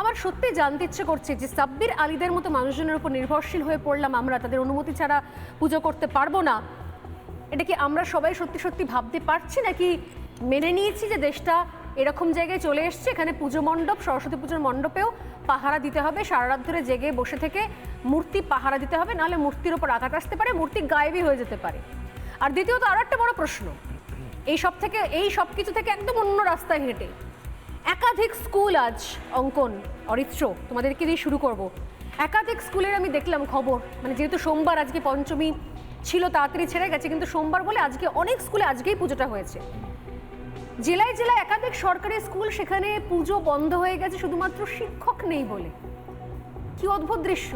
আমার সত্যি জানতে ইচ্ছে করছে যে সাব্বির আলীদের মতো মানুষজনের উপর নির্ভরশীল হয়ে পড়লাম আমরা, তাদের অনুমতি ছাড়া পুজো করতে পারব না। এটা কি আমরা সবাই সত্যি সত্যি ভাবতে পারছি নাকি মেনে নিয়েছি যে দেশটা এরকম জায়গায় চলে এসছে? এখানে পুজো মণ্ডপ, সরস্বতী পুজোর মণ্ডপেও পাহারা দিতে হবে, সারা রাত ধরে জেগে বসে থেকে মূর্তি পাহারা দিতে হবে, নাহলে মূর্তির ওপর আঘাত আসতে পারে, মূর্তি গায়েবই হয়ে যেতে পারে। আর দ্বিতীয়ত আরও একটা বড় প্রশ্ন, এই সব থেকে, এই সব কিছু থেকে একদম অন্য রাস্তায় হেঁটে একাধিক স্কুল আজ, অঙ্কন, অরিত্র, তোমাদেরকে দিয়ে শুরু করব। একাধিক স্কুলের আমি দেখলাম খবর মানে যেহেতু সোমবার আজকে পঞ্চমী ছিল, তাড়াতাড়ি ছেড়ে গেছে, কিন্তু সোমবার বলে আজকে অনেক স্কুলে আজকেই পুজোটা হয়েছে। জেলায় জেলায় একাধিক সরকারি স্কুল সেখানে পুজো বন্ধ হয়ে গেছে, শুধুমাত্র শিক্ষক নেই বলে। কি অদ্ভুত দৃশ্য।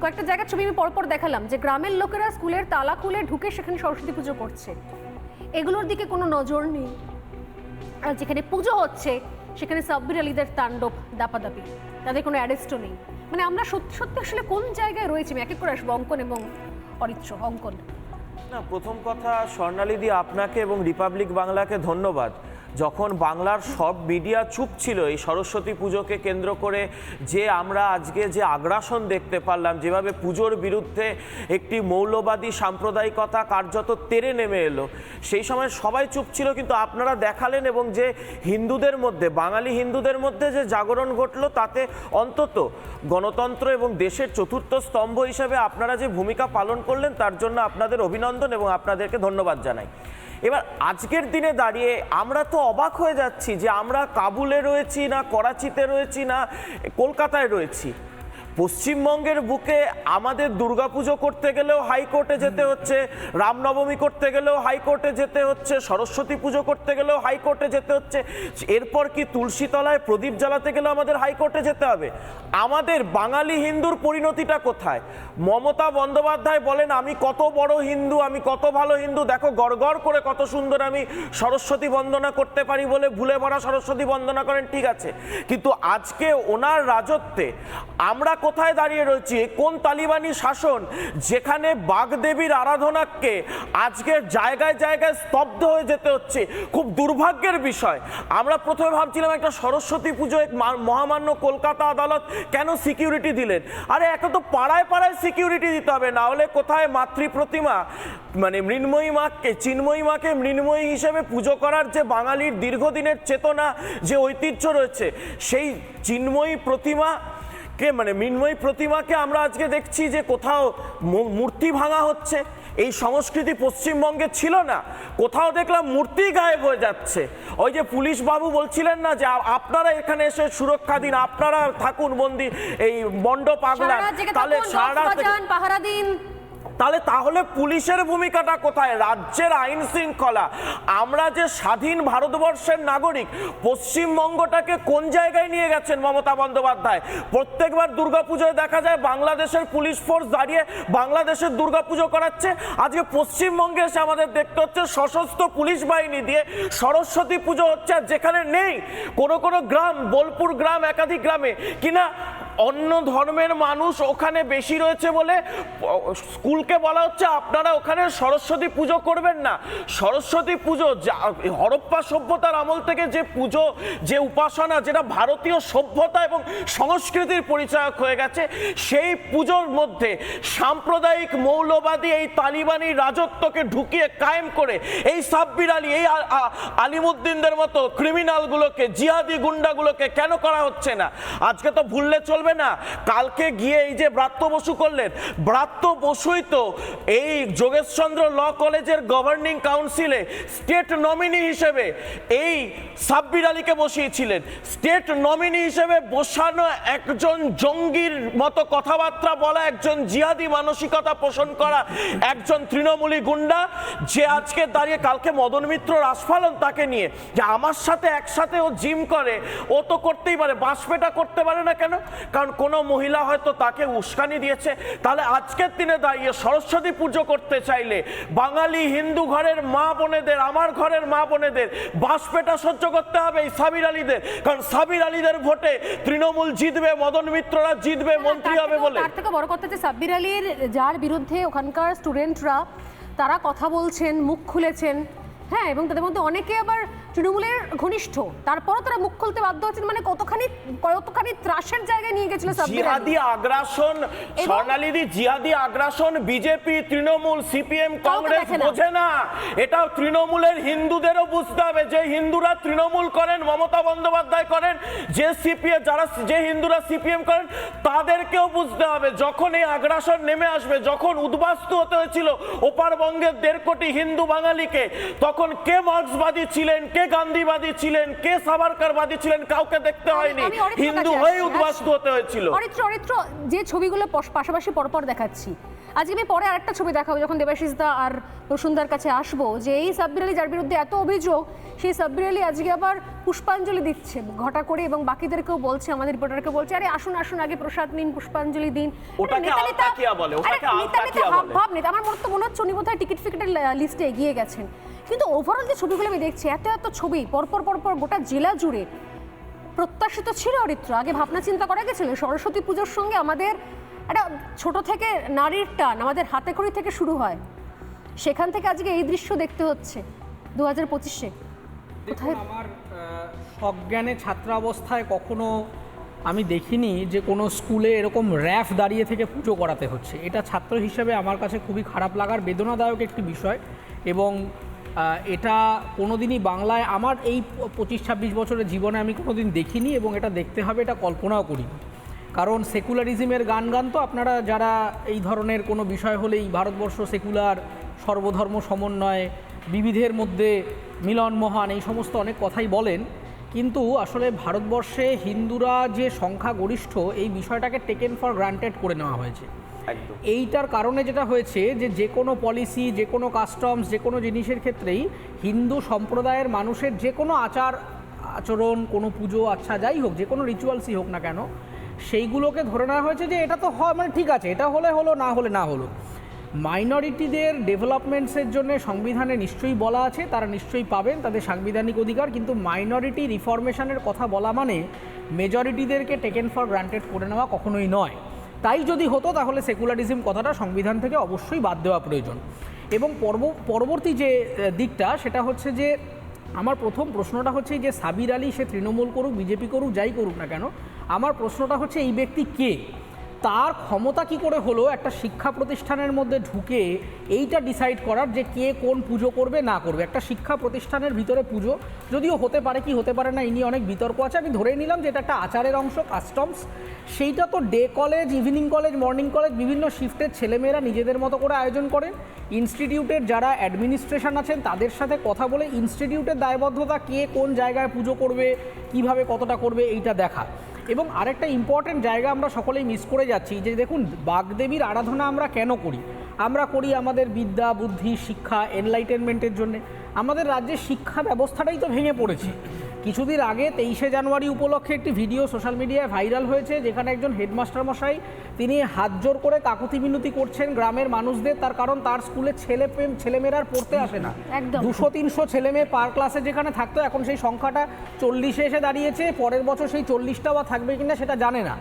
কয়েকটা জায়গার ছবি আমি পরপর দেখালাম, যে গ্রামের লোকেরা স্কুলের তালা খুলে ঢুকে সেখানে সরস্বতী পুজো করছে। এগুলোর দিকে কোনো নজর নেই। আর যেখানে পুজো হচ্ছে সেখানে সাব্বির আলীদের তাণ্ডব দাপাদাপি। তাদের কোনো অ্যারেস্টও নেই। মানে আমরা সত্যি সত্যি আসলে কোন জায়গায় রয়েছি? এক এক করে আসব অঙ্কন এবং অরিত্র, অঙ্কন। না, প্রথম কথা স্বর্ণালীদি আপনাকে এবং রিপাবলিক বাংলাকে ধন্যবাদ। যখন বাংলার সব মিডিয়া চুপ ছিল, এই সরস্বতী পুজোকে কেন্দ্র করে যে আমরা আজকে যে আগ্রাসন দেখতে পারলাম, যেভাবে পুজোর বিরুদ্ধে একটি মৌলবাদী সাম্প্রদায়িকতা কার্যত তেরে নেমে এলো, সেই সময় সবাই চুপ ছিল, কিন্তু আপনারা দেখালেন এবং যে হিন্দুদের মধ্যে, বাঙালি হিন্দুদের মধ্যে যে জাগরণ ঘটলো, তাতে অন্তত গণতন্ত্র এবং দেশের চতুর্থ স্তম্ভ হিসেবে আপনারা যে ভূমিকা পালন করলেন, তার জন্য আপনাদের অভিনন্দন এবং আপনাদেরকে ধন্যবাদ জানাই। এবার আজকের দিনে দাঁড়িয়ে আমরা তো অবাক হয়ে যাচ্ছি যে আমরা কাবুলে রয়েছি না করাচিতে রয়েছি না কলকাতায় রয়েছি। পশ্চিমবঙ্গের বুকে আমাদের দুর্গাপুজো করতে গেলেও হাইকোর্টে যেতে হচ্ছে, রামনবমী করতে গেলেও হাইকোর্টে যেতে হচ্ছে, সরস্বতী পুজো করতে গেলেও হাইকোর্টে যেতে হচ্ছে। এরপর কি তুলসীতলায় প্রদীপ জ্বালাতে গেলেও আমাদের হাইকোর্টে যেতে হবে? আমাদের বাঙালি হিন্দুর পরিণতিটা কোথায়? মমতা বন্দ্যোপাধ্যায় বলেন, আমি কত বড় হিন্দু, আমি কত ভালো হিন্দু, দেখো গড়গড় করে কত সুন্দর আমি সরস্বতী বন্দনা করতে পারি বলে ভুলে ভরা সরস্বতী বন্দনা করেন, ঠিক আছে। কিন্তু আজকে ওনার রাজত্বে আমরা কোথায় দাঁড়িয়ে রয়েছি? কোন তালিবানি শাসন? যেখানে বাগদেবীর আরাধনাকে আজকে জায়গায় জায়গায় স্তব্ধ হয়ে যেতে হচ্ছে। খুব দুর্ভাগ্যের বিষয়। আমরা প্রথমে ভাবছিলাম একটা সরস্বতী পুজো, এক মহামান্য কলকাতা আদালত কেন সিকিউরিটি দিলেন? আরে একটা তো পাড়ায় পাড়ায় সিকিউরিটি দিতে হবে। না হলে কোথায় মাতৃ প্রতিমা মানে মৃন্ময়ী মাকে, চিন্ময়ী মাকে মৃন্ময়ী হিসেবে পুজো করার যে বাঙালির দীর্ঘদিনের চেতনা, যে ঐতিহ্য রয়েছে, সেই চিন্ময়ী প্রতিমা কে মানে মৃন্ময়ী প্রতিমাকে আমরা আজকে দেখছি যে কোথাও মূর্তি ভাঙা হচ্ছে। এই সংস্কৃতি পশ্চিমবঙ্গে ছিল না। কোথাও দেখলাম মূর্তি গায়েব হয়ে যাচ্ছে। ওই যে পুলিশ বাবু বলছিলেন না যে আপনারা এখানে এসে সুরক্ষা দিন আপনারা থাকুন বন্দি এই মণ্ডপ আগলান জেগে তাহলে সারা রাত পাহারা দিন। তাহলে তাহলে পুলিশের ভূমিকাটা কোথায়? রাজ্যের আইন শৃঙ্খলা। আমরা যে স্বাধীন ভারতবর্ষের নাগরিক, পশ্চিমবঙ্গটাকে কোন জায়গায় নিয়ে গেছেন মমতা বন্দ্যোপাধ্যায়? প্রত্যেকবার দুর্গাপুজোয় দেখা যায় বাংলাদেশের পুলিশ ফোর্স দাঁড়িয়ে বাংলাদেশের দুর্গাপুজো করাচ্ছে। আজকে পশ্চিমবঙ্গে এসে আমাদের দেখতে হচ্ছে সশস্ত্র পুলিশ বাহিনী দিয়ে সরস্বতী পুজো হচ্ছে, যেখানে নেই কোনো কোনো গ্রাম, বোলপুর গ্রাম, একাধিক গ্রামে। কিনা অন্য ধর্মের মানুষ ওখানে বেশি রয়েছে বলে স্কুলকে বলা হচ্ছে, আপনারা ওখানে সরস্বতী পুজো করবেন না। সরস্বতী পুজো হরপ্পা সভ্যতার আমল থেকে যে পুজো, যে উপাসনা, যেটা ভারতীয় সভ্যতা এবং সংস্কৃতির পরিচায়ক হয়ে গেছে, সেই পুজোর মধ্যে সাম্প্রদায়িক মৌলবাদী এই তালিবানি রাজত্বকে ঢুকিয়ে কায়েম করে এই সাব্বির আলী, এই আলিমুদ্দিনদের মতো ক্রিমিনালগুলোকে জিহাদি গুন্ডাগুলোকে কেন করা হচ্ছে না? আজকে তো ভুললে চলবে না। কালকে গিয়ে এই যে ব্রাত্য বসু করলেন, ব্রাত্য বসুই তো এই যোগেশচন্দ্র ল কলেজের গভর্নিং কাউন্সিলে স্টেট নমিনি হিসেবে এই সাব্বির আলীকে বসিয়েছিলেন। স্টেট নমিনি হিসেবে বসানো একজন জঙ্গির মতো কথাবার্তা বলা, একজন জিহাদি মানসিকতা পোষণ করা, একজন তৃণমূলী গুন্ডা, যে আজকে দাঁড়িয়ে কালকে মদন মিত্র রাসফালন তাকে নিয়ে, যে আমার সাথে একসাথে ও জিম করে, ও তো করতেই পারে বাঁশপেটা করতে পারে না কেন? কারণ কোনো মহিলা হয়তো তাকে উস্কানি দিয়েছে। তাহলে আজকের দিনে দাঁড়িয়ে সরস্বতী পুজো করতে চাইলে বাঙালি হিন্দু ঘরের মা বোনেদের আমার ঘরের মা বোনেদের বাঁশপেটা সহ্য করতে হবে এই সাবির আলীদের। কারণ সাবির আলীদের ভোটে তৃণমূল জিতবে মদন মিত্ররা জিতবে মন্ত্রী হবে বলে। তার থেকে বড় কথা যে সাব্বির আলীর যার বিরুদ্ধে ওখানকার স্টুডেন্টরা তারা কথা বলছেন মুখ খুলেছেন। হ্যাঁ এবং তাদের মধ্যে অনেকে আবার তৃণমূলের ঘনিষ্ঠ। তারপরও তারা মুখ খুলতে বাধ্য হচ্ছেন মানে কতখানি কতখানি ত্রাসের জায়গায় নিয়ে গেছিল জিহাদি আগ্রাসন স্বর্ণালিদি জিহাদি আগ্রাসন বিজেপি তৃণমূল সিপিএম কংগ্রেস বোঝে না। এটাও তৃণমূলের হিন্দুদেরও বুঝতে হবে যে হিন্দুরা তৃণমূল করেন মমতা বন্দ্যোপাধ্যায় করেন যে সিপিএম যারা যে হিন্দুরা সিপিএম করেন তাদেরকেও বুঝতে হবে। যখন এই আগ্রাসন নেমে আসবে যখন উদ্বাস্তু হতে হয়েছিল ওপার বঙ্গের দেড় কোটি হিন্দু বাঙালিকে তখন কে মার্ক্সবাদী ছিলেন কে গান্ধীবাদী ছিলেন কে সাভারকারবাদী ছিলেন কাউকে দেখতে হয়নি। হিন্দু হয়ে উদ্বাস্তু হতে হয়েছিল। অরিত্র অরিত্র যে ছবিগুলো পাশাপাশি পরপর দেখাচ্ছি আজকে আমি পরে আরেকটা ছবি দেখাবো যখন দেবাশিস দা আর রসুনদার কাছে আসব যে এই সাব্বির আলী যার বিরুদ্ধে এত অভিযোগ সেই সাব্বির আলী আজকে আবার পুষ্পাঞ্জলি দিচ্ছে ঘটা করে এবং বাকিদেরকেও বলছে আমাদের রিপোর্টারকে বলছে আরে আসুন আসুন আগে প্রসাদ নিন পুষ্পাঞ্জলি দিন। ভাব নেতা। আমার মনে তো মনে হচ্ছে উনি বোধহয় টিকিট ফিকেটের লিস্টে এগিয়ে গেছেন। কিন্তু ওভারঅল যে ছবিগুলো আমি দেখছি এত এত ছবি পরপর পরপর গোটা জেলা জুড়ে প্রত্যাশিত ছিল অরিত্র। আগে ভাবনা চিন্তা করা গেছিল সরস্বতী পুজোর সঙ্গে আমাদের একটা ছোট থেকে নারীর টান আমাদের হাতে খড়ি থেকে শুরু হয়। সেখান থেকে আজকে এই দৃশ্য দেখতে হচ্ছে দু হাজার পঁচিশে আমার সজ্ঞানে ছাত্রাবস্থায় কখনো আমি দেখিনি যে কোনো স্কুলে এরকম র্যাফ দাঁড়িয়ে থেকে পুজো করাতে হচ্ছে। এটা ছাত্র হিসেবে আমার কাছে খুবই খারাপ লাগার বেদনাদায়ক একটি বিষয় এবং এটা কোনোদিনই বাংলায় আমার এই পঁচিশ ছাব্বিশ বছরের জীবনে আমি কোনোদিন দেখিনি এবং এটা দেখতে হবে এটা কল্পনাও করিনি। কারণ সেকুলারিজমের গান গান তো আপনারা যারা এই ধরনের কোনো বিষয় হলেই ভারতবর্ষ সেকুলার সর্বধর্ম সমন্বয় বিবিধের মধ্যে মিলন মহান এই সমস্ত অনেক কথাই বলেন। কিন্তু আসলে ভারতবর্ষে হিন্দুরা যে সংখ্যাগরিষ্ঠ এই বিষয়টাকে টেকেন ফর গ্রান্টেড করে নেওয়া হয়েছে। এইটার কারণে যেটা হয়েছে যে যে কোনো পলিসি যে কোনো কাস্টমস যে কোনো জিনিসের ক্ষেত্রেই হিন্দু সম্প্রদায়ের মানুষের যে কোনো আচার আচরণ কোনো পুজো আচ্ছা যাই হোক যে কোনো রিচুয়ালসই হোক না কেন সেইগুলোকে ধরে নেওয়া হয়েছে যে এটা তো হয় মানে ঠিক আছে, এটা হলে হলো, না হলে না হলো। মাইনরিটিদের ডেভেলপমেন্টসের জন্য সংবিধানে নিশ্চয়ই বলা আছে, তারা নিশ্চয়ই পাবেন, তাদের সাংবিধানিক অধিকার, কিন্তু মাইনরিটি রিফরমেশনের কথা বলা মানে মেজরিটিদেরকে টেকেন ফর গ্রান্টেড করে নেওয়া কখনোই নয়। তাই যদি হতো, তাহলে সেকুলারিজম কথাটা সংবিধান থেকে অবশ্যই বাদ দেওয়া প্রয়োজন। এবং পর্ব, পরবর্তী যে দিকটা, সেটা হচ্ছে যে, আমার প্রথম প্রশ্নটা হচ্ছে যে, সাবির আলী সে তৃণমূল করুক, বিজেপি করুক, যাই করুক না কেন আমার প্রশ্নটা হচ্ছে, এই ব্যক্তি কে? তার ক্ষমতা কি করে হলো একটা শিক্ষা প্রতিষ্ঠানের মধ্যে ঢুকে এইটা ডিসাইড করার যে কে কোন পুজো করবে, না করবে? একটা শিক্ষা প্রতিষ্ঠানের ভিতরে পুজো যদিও হতে পারে কি হতে পারে না এই নিয়ে অনেক বিতর্ক আছে। আমি ধরে নিলাম যে এটা একটা আচারের অংশ কাস্টমস সেইটা তো day college evening college morning college বিভিন্ন শিফটের ছেলেমেয়েরা নিজেদের মতো করে আয়োজন করেন। ইনস্টিটিউটের যারা অ্যাডমিনিস্ট্রেশন আছেন, তাদের সাথে কথা বলে ইনস্টিটিউটের দায়বদ্ধতা কে কোন জায়গায় পুজো করবে, কীভাবে কতটা করবে, এইটা দেখা। এবং আরেকটা ইম্পর্টেন্ট জায়গা আমরা সকলেই মিস করে যাচ্ছি, যে দেখুন, বাগদেবীর আরাধনা আমরা কেন করি? আমরা করি আমাদের বিদ্যা, বুদ্ধি, শিক্ষা এনলাইটেনমেন্টের জন্য। আমাদের রাজ্যের শিক্ষা ব্যবস্থাটাই তো ভেঙে পড়েছে। কিছুদিন আগে তেইশে জানুয়ারি উপলক্ষে একটি ভিডিও সোশ্যাল মিডিয়ায় ভাইরাল হয়েছে যেখানে একজন হেডমাস্টার মশাই তিনি হাত জোর করে কাকুতি মিনতি করছেন গ্রামের মানুষদের তার কারণ তার স্কুলে ছেলে ছেলেমেয়েরা আর পড়তে আসে না। একদম। দুশো তিনশো ছেলে মেয়ে পার ক্লাসে যেখানে থাকতো এখন সেই সংখ্যাটা চল্লিশে এসে দাঁড়িয়েছে পরের বছর সেই চল্লিশটা বা থাকবে কিনা সেটা জানে না।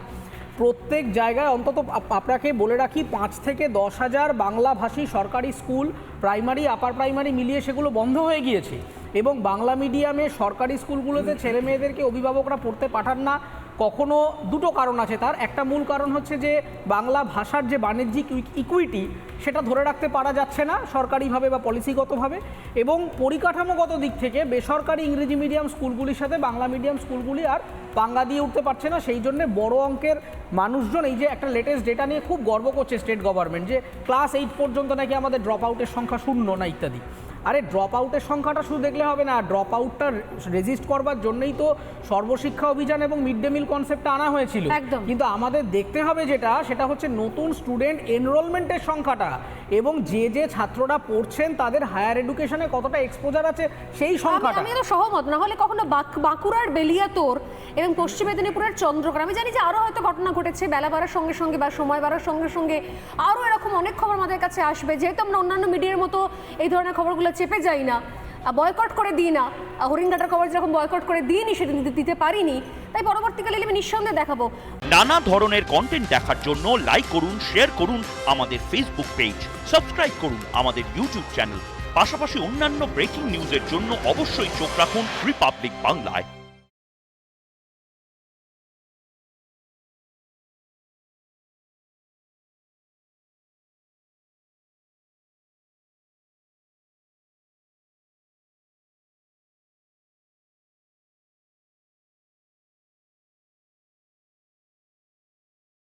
প্রত্যেক জায়গায় অন্তত আপনাকে বলে রাখি পাঁচ থেকে দশ হাজার বাংলাভাষী সরকারি স্কুল প্রাইমারি আপার প্রাইমারি মিলিয়ে সেগুলো বন্ধ হয়ে গিয়েছে। এবং বাংলা মিডিয়ামে সরকারি স্কুলগুলোতে ছেলে মেয়েদেরকে অভিভাবকরা পড়তে পাঠান না। কখনো দুটো কারণ আছে তার। একটা মূল কারণ হচ্ছে যে বাংলা ভাষার যে বাণিজ্যিক ইকুইটি সেটা ধরে রাখতে পারা যাচ্ছে না সরকারিভাবে বা পলিসিগতভাবে। এবং পরিকাঠামোগত দিক থেকে বেসরকারি ইংরেজি মিডিয়াম স্কুলগুলির সাথে বাংলা মিডিয়াম স্কুলগুলি আর পাঙ্গা দিয়ে উঠতে পারছে না। সেই জন্য বড় অঙ্কের মানুষজন এই যে একটা লেটেস্ট ডেটা নিয়ে খুব গর্ব করছে স্টেট গভর্নমেন্ট যে ক্লাস এইট পর্যন্ত নাকি আমাদের ড্রপ আউটের সংখ্যা শূন্য না ইত্যাদি। আরে ড্রপ আউটের সংখ্যাটা শুধু দেখলে হবে না ড্রপ আউটটা রেজিস্ট করবার জন্যই তো সর্বশিক্ষা অভিযান এবং মিড ডে মিল কনসেপ্টটা আনা হয়েছিল একদম। কিন্তু আমাদের দেখতে হবে যেটা সেটা হচ্ছে নতুন স্টুডেন্ট এনরোলমেন্টের সংখ্যাটা এবং যে যে ছাত্ররা পড়ছেন তাদের হায়ার এডুকেশনে কতটা এক্সপোজার আছে সেই সংখ্যাটা। আমি তো সহমত না হলে কখনো বাঁক- বাঁকুড়ার বেলিয়াতোর এবং পশ্চিম মেদিনীপুরের চন্দ্রকর আমি জানি যে আরও হয়তো ঘটনা ঘটেছে বেলা বাড়ার সঙ্গে সঙ্গে বা সময় বাড়ার সঙ্গে সঙ্গে আরও এরকম অনেক খবর আমাদের কাছে আসবে। যেহেতু আমরা অন্যান্য মিডিয়ার মতো এই ধরনের খবরগুলো চেপে যাই না। বয়কট করে দিই না। হরিণঘাটার খবর যেরকম বয়কট করে দিইনি সেটা দিতে পারিনি। তাই পরবর্তীকালে আমি নিঃসন্দেহে দেখাবো। নানা ধরনের কন্টেন্ট দেখার জন্য লাইক করুন শেয়ার করুন আমাদের ফেসবুক পেজ সাবস্ক্রাইব করুন আমাদের ইউটিউব চ্যানেল পাশাপাশি অন্যান্য ব্রেকিং নিউজের জন্য অবশ্যই চোখ রাখুন রিপাবলিক বাংলায়